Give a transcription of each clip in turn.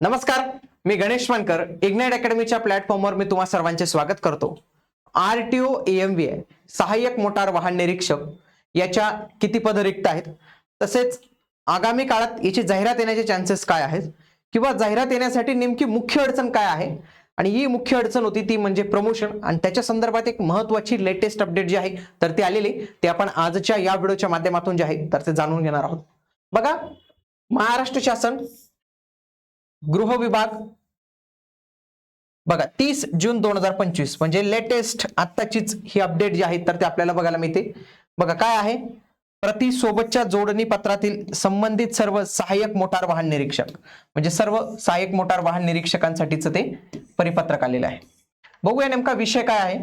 नमस्कार मी गणेश मानकर इग्नाइट अकॅडमीच्या प्लॅटफॉर्मवर मी तुम्हा सर्वांचे स्वागत करतो. R T O M V I सहाय्यक मोटार वाहन निरीक्षक याच्या किती पद रिक्त आहेत? तसेच आगामी काळात याची जाहिरात येण्याचे चान्सेस काय आहेत? किंवा जाहिरात येण्यासाठी नेमकी मुख्य अडचण काय आहे? आणि ही मुख्य अडचण होती ती म्हणजे प्रमोशन आणि त्याच्या संदर्भात एक महत्वाची लेटेस्ट अपडेट जी आहे तर ती आलेली. ते आपण आजच्या या व्हिडिओच्या माध्यमातून जे आहे तर ते जाणून घेणार आहोत. बघा महाराष्ट्र शासन गृह विभाग बघा तीस जून दोन हजार पंचवीस म्हणजे लेटेस्ट आत्ताचीच ही अपडेट जी आहे तर ते आपल्याला बघायला मिळते. बघा काय आहे? प्रति सोबतच्या जोडणी पत्रातील संबंधित सर्व सहाय्यक मोटार वाहन निरीक्षक म्हणजे सर्व सहाय्यक मोटार वाहन निरीक्षकांसाठीच ते परिपत्रक आलेलं आहे. बघूया नेमका विषय काय आहे?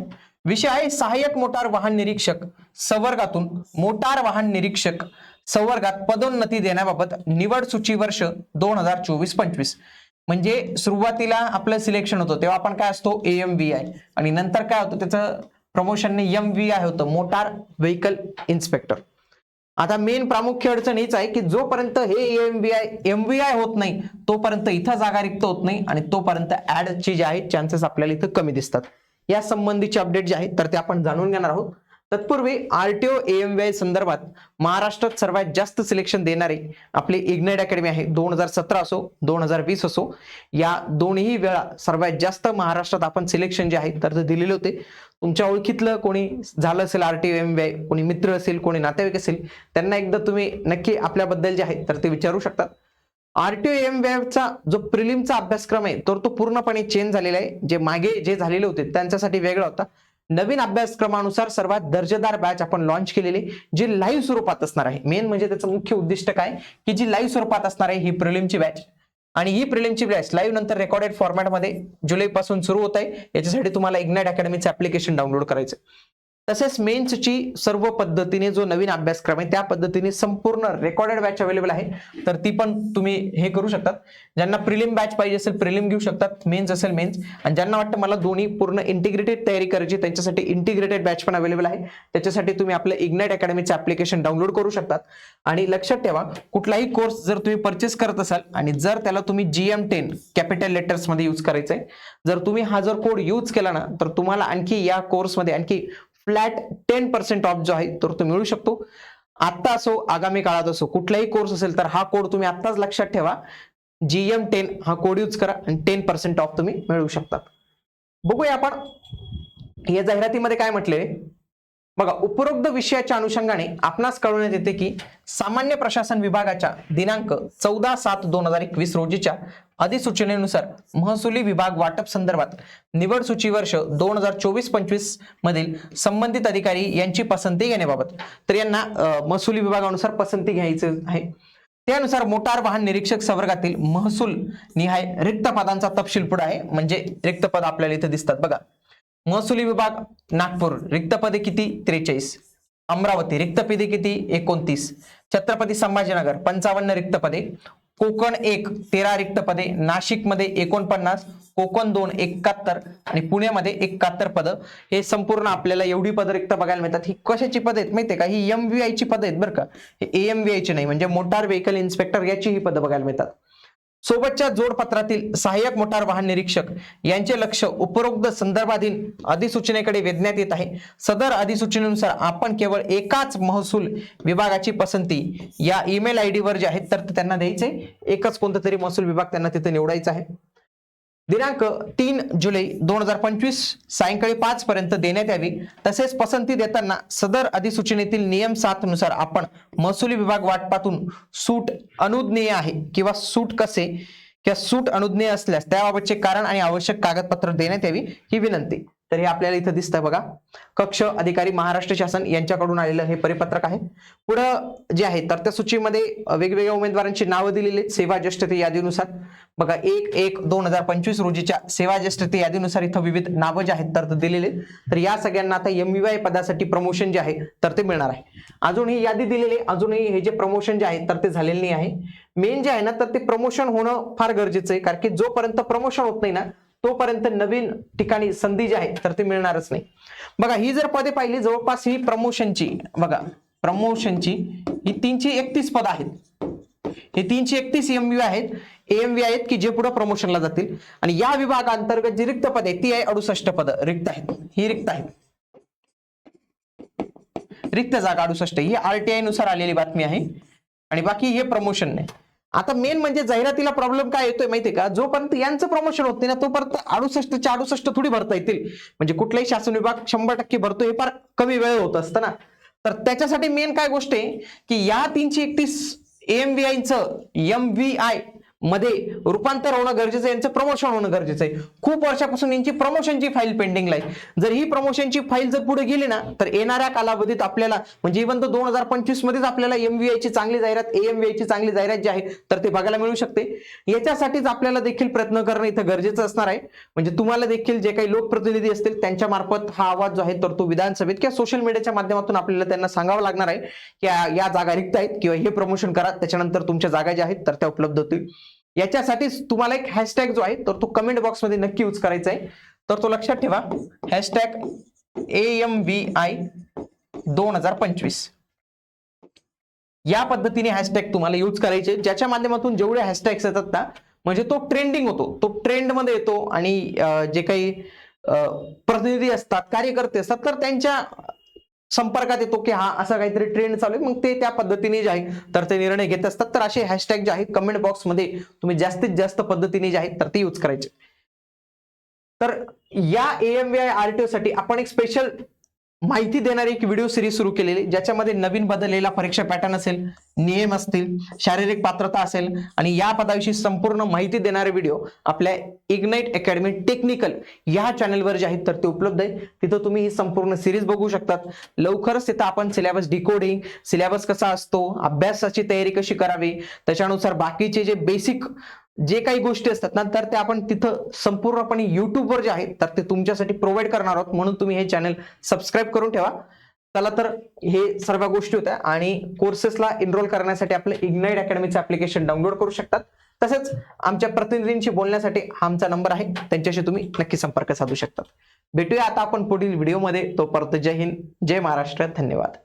विषय आहे सहाय्यक मोटार वाहन निरीक्षक संवर्गातून. मोटार वाहन निरीक्षक संवर्गात पदोन्नती देण्याबाबत निवड सूची वर्ष दोन हजार चोवीस पंचवीस. म्हणजे सुरुवातीला आपलं सिलेक्शन होतं तेव्हा आपण काय असतो? एम व्ही आय आणि नंतर काय होतं? त्याचं प्रमोशनने एम व्ही आय होतं मोटार व्हेकल इन्स्पेक्टर आता मेन प्रामुख्य अडचण हीच आहे की जोपर्यंत हे M V I M V I होत नाही तोपर्यंत इथं जागा रिक्त होत नाही आणि तोपर्यंत ऍडचे जे आहेत चान्सेस आपल्याला इथं कमी दिसतात. या संबंधीचे अपडेट जे आहेत तर ते आपण जाणून घेणार आहोत. तत्पूर्वी आरटीओ एम संदर्भात महाराष्ट्रात सर्वात जास्त सिलेक्शन देणारे आपले इग्नाइट अकॅडमी आहे. दोन हजार सतरा असो दोन हजार वीस असो या दोन्ही वेळा सर्वात जास्त महाराष्ट्रात आपण सिलेक्शन जे आहे तर ते दिलेले होते. तुमच्या ओळखीतलं कोणी झालं असेल आरटीओ एम कोणी मित्र असेल कोणी नातेवाईक असेल त्यांना एकदा तुम्ही नक्की आपल्याबद्दल जे आहे तर ते विचारू शकतात. आरटीओ एम चा जो प्रिलिमचा अभ्यासक्रम आहे तर तो पूर्णपणे चेंज झालेला आहे. जे मागे जे झालेले होते त्यांच्यासाठी वेगळा होता. नवीन अभ्यासक्रमानुसार सर्वात दर्जेदार बॅच आपण लॉन्च केलेली जी लाईव्ह स्वरूपात असणार आहे. मेन म्हणजे त्याचं मुख्य उद्दिष्ट काय? की जी लाईव्ह स्वरूपात असणार आहे ही प्रिलिमची बॅच आणि ही प्रिलिमची बॅच लाईव्ह नंतर रेकॉर्डेड फॉर्मॅटमध्ये जुलै पासून सुरू होत आहे. याच्यासाठी तुम्हाला इग्नाइट अकॅडमीचं ऍप्लिकेशन डाउनलोड करायचं तसेच मेन्सची सर्व पद्धतीने जो नवीन अभ्यासक्रम आहे त्या पद्धतीने संपूर्ण रेकॉर्डेड बॅच अवेलेबल आहे. तर ती पण तुम्ही हे करू शकतात. ज्यांना प्रिलिम बॅच पाहिजे असेल प्रिलिम घेऊ शकतात. मेन्स असेल मेन्स. आणि ज्यांना वाटतं मला दोन्ही पूर्ण इंटिग्रेटेड तयारी करायची त्यांच्यासाठी इंटिग्रेटेड बॅच पण अवेलेबल आहे. त्याच्यासाठी तुम्ही आपलं इग्नाइट अकॅडमीचं ऍप्लिकेशन डाउनलोड करू शकतात. आणि लक्षात ठेवा कुठलाही कोर्स जर तुम्ही परचेस करत असाल आणि जर त्याला तुम्ही जी एम टेन कॅपिटल लेटर्समध्ये यूज करायचं आहे जर तुम्ही हा जर कोड यूज केला ना तर तुम्हाला आणखी या कोर्समध्ये आणखी फ्लॅट टेन पर्सेंट ऑफ जो आहे तर तो मिळू शकतो. आत्ता असो आगामी काळात असो कुठलाही कोर्स असेल तर हा कोड तुम्ही आत्ताच लक्षात ठेवा. जीएम टेन हा कोड यूज करा आणि टेन पर्सेंट ऑफ तुम्ही मिळवू शकतात बघूया आपण या जाहिरातीमध्ये काय म्हटले बघा उपरोक्त विषयाच्या अनुषंगाने आपणास कळवण्यात येते की सामान्य प्रशासन विभागाच्या दिनांक चौदा सात दोन हजार एकवीस रोजीच्या अधिसूचनेनुसार महसुली विभाग वाटप संदर्भात निवड सूची वर्ष दोन हजार चोवीस पंचवीस मधील संबंधित अधिकारी यांची पसंती घेण्याबाबत. तर यांना महसुली विभागानुसार पसंती घ्यायची आहे. त्यानुसार मोटार वाहन निरीक्षक संवर्गातील महसूल निहाय रिक्त पदांचा तपशील पुढे आहे. म्हणजे रिक्त पद आपल्याला इथे दिसतात. बघा महसुली विभाग नागपूर. रिक्त पदे किती? त्रेचाळीस. अमरावती. रिक्त पदे किती? एकोणतीस. छत्रपती संभाजीनगर पंचावन्न रिक्त पदे. कोकण एक तेरा रिक्त पदे. नाशिकमध्ये एकोणपन्नास कोकण दोन एकाहत्तर आणि पुण्यामध्ये एकाहत्तर पदं. हे संपूर्ण आपल्याला एवढी पदं रिक्त बघायला मिळतात. ही कशाची पदं आहेत माहितीये का? ही एम व्ही आयची पदं आहेत बरं का. हे एम व्ही आयची नाही म्हणजे मोटार व्हेकल इन्स्पेक्टर याची ही पदं बघायला मिळतात. सोबतच्या जोडपत्रातील सहाय्यक मोटार वाहन निरीक्षक यांचे लक्ष उपरोक्त संदर्भाधीन अधिसूचनेकडे वेधण्यात येत आहे. सदर अधिसूचनेनुसार आपण केवळ एकाच महसूल विभागाची पसंती या ईमेल आय डीवर जे आहेत तर ते त्यांना द्यायचे. एकच कोणतं तरी महसूल विभाग त्यांना तिथे निवडायचा आहे. दिनांक तीन जुलै दोन हजार पंचवीस सायंकाळी पाच पर्यंत देण्यात यावी. तसेच पसंती देताना सदर अधिसूचनेतील नियम सात नुसार आपण महसुली विभाग वाटपातून सूट अनुज्ञेय आहे किंवा सूट कसे किंवा सूट अनुज्ञेय असल्यास त्याबाबतचे कारण आणि आवश्यक कागदपत्र देण्यात यावी ही विनंती. तर हे आपल्याला इथं दिसतंय बघा. कक्ष अधिकारी महाराष्ट्र शासन यांच्याकडून आलेलं हे परिपत्रक आहे. पुढं जे आहे तर त्या सूचीमध्ये वेगवेगळ्या उमेदवारांची नावं दिलेली आहेत. सेवा ज्येष्ठते यादीनुसार. बघा एक एक दोन हजार पंचवीस रोजीच्या सेवा ज्येष्ठते यादीनुसार इथं विविध नावं जे आहेत तर दिलेले आहेत. तर या सगळ्यांना आता एम पदासाठी प्रमोशन जे आहे तर ते मिळणार आहे. अजून ही यादी दिलेली आहे. अजूनही हे जे प्रमोशन जे आहे तर ते झालेले नाही आहे. मेन जे आहे ना तर ते प्रमोशन होणं फार गरजेचं आहे. कारण की जोपर्यंत प्रमोशन होत नाही ना तोपर्यंत नवीन ठिकाणी संधी जी आहे तर ती मिळणारच नाही. बघा ही जर पदे पाहिली जवळपास ही प्रमोशनची बघा प्रमोशनची ही तीनशे एकतीस पद आहेत. हे तीनशे एकतीस एमव्ही आहेत. एएमव्ही आहेत की जे पुढे प्रमोशनला जातील. आणि या विभागांतर्गत जी रिक्त पद आहे ती आहे अडुसष्ट पद. रिक्त आहेत. ही रिक्त आहेत. रिक्त जागा अडुसष्ट. ही आरटीआयनुसार आलेली बातमी आहे. आणि बाकी हे प्रमोशन नाही आता मेन म्हणजे जाहिरातीला प्रॉब्लेम काय येतोय माहितीये का? जोपर्यंत यांचं प्रमोशन होत नाही ना तोपर्यंत अडुसष्टच्या अडुसष्ट थोडी भरता येतील. म्हणजे कुठलाही शासन विभाग शंभर टक्के भरतो हे फार कमी वेळ होत असतं ना. तर त्याच्यासाठी मेन काय गोष्ट आहे की या तीनशे एकतीस M VI M V I मध्ये रूपांतर होणं गरजेचं आहे यांचं प्रमोशन होणं गरजेचं आहे. खूप वर्षापासून यांची प्रमोशनची फाईल पेंडिंगला आहे. जर ही प्रमोशनची फाईल जर पुढे गेली ना तर येणाऱ्या कालावधीत आपल्याला म्हणजे इव्हन तर दोन हजार पंचवीस मध्येच आपल्याला एमव्हीआयची चांगली जाहिरात एएमव्हीआयची चांगली जाहिरात जी आहे तर ते बघायला मिळू शकते. याच्यासाठीच आपल्याला देखील प्रयत्न करणं इथं गरजेचं असणार आहे. म्हणजे तुम्हाला देखील जे काही लोकप्रतिनिधी असतील त्यांच्या मार्फत हा आवाज जो आहे तर तो विधानसभेत किंवा सोशल मीडियाच्या माध्यमातून आपल्याला त्यांना सांगावं लागणार आहे. की या या जागा रिक्त आहेत किंवा हे प्रमोशन करा. त्याच्यानंतर तुमच्या जागा ज्या आहेत तर त्या उपलब्ध होतील. याच्यासाठीच तुम्हाला एक हॅशटॅग जो आहे तर तो कमेंट बॉक्समध्ये नक्की यूज करायचा आहे. तर तो लक्षात ठेवा. Hashtag A M V I दोन हजार पंचवीस. या पद्धतीने हॅशटॅग तुम्हाला यूज करायचे ज्याच्या माध्यमातून जेवढे हॅशटॅग्स येतात ना म्हणजे तो ट्रेंडिंग होतो. तो ट्रेंडमध्ये येतो आणि जे काही प्रतिनिधी असतात कार्यकर्ते असतात तर त्यांच्या संपर्कात येतो की हा असा काहीतरी ट्रेंड चालू आहे. मग ते त्या पद्धतीने जे आहे तर ते निर्णय घेत असतात. तर असे हॅशटॅग जे आहेत कमेंट बॉक्समध्ये तुम्ही जास्तीत जास्त पद्धतीने जे आहेत तर ते यूज करायचे. तर या एएमव्हीआय आरटीओ साठी आपण एक स्पेशल माहिती देणारी एक व्हिडिओ सिरीज सुरू केलेली ज्याच्यामध्ये नवीन बदललेला परीक्षा पॅटर्न असेल नियम असतील शारीरिक पात्रता असेल आणि या पदाविषयी संपूर्ण माहिती देणारे व्हिडिओ आपल्या इग्नाइट अकॅडमी टेक्निकल या चॅनलवर जे आहेत तर ते उपलब्ध आहे. तिथं तुम्ही ही संपूर्ण सिरीज बघू शकतात. लवकरच तिथं आपण सिलेबस डिकोडिंग सिलेबस कसा असतो अभ्यासाची तयारी कशी करावी त्याच्यानुसार बाकीचे जे बेसिक जे काही गोष्टी असतात ना तर ते आपण तिथं संपूर्णपणे युट्यूबवर जे आहेत तर ते तुमच्यासाठी प्रोव्हाइड करणार आहोत. म्हणून तुम्ही हे चॅनल सबस्क्राईब करून ठेवा. चला तर हे सर्व गोष्टी होत्या आणि कोर्सेसला एनरोल करण्यासाठी आपलं इग्नाइट अकॅडमीचं ऍप्लिकेशन डाउनलोड करू शकतात. तसेच आमच्या प्रतिनिधींशी बोलण्यासाठी हा आमचा नंबर आहे. त्यांच्याशी तुम्ही नक्की संपर्क साधू शकतात. भेटूया आता आपण पुढील व्हिडिओमध्ये तोपर्यंत जय हिंद जय महाराष्ट्र. धन्यवाद.